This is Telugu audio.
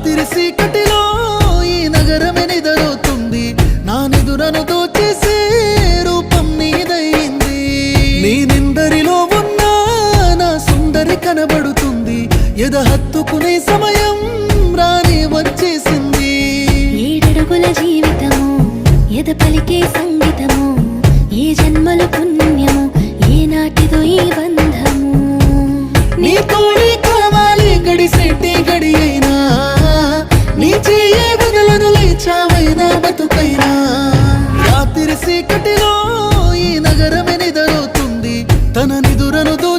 రాత్రి సీకటిలో ఈ నగరమే నిదరుతుంది నా నిదురను దోచేసే రూపం నీదయింది. నీ నిందరిలో ఉన్నా నా సుందరి కనబడుతుంది. ఎద హత్తుకునే సమయం రాని వచ్చేసింది. ఏడడుగుల జీవితము ఎద పలికే సంగీతము ఏ జన్మలు పుణ్యము ఏ నాటిదో ఈ బంధం చీకటిలో ఈ నగరమే నిదరవుతుంది. తన నిదురను దూ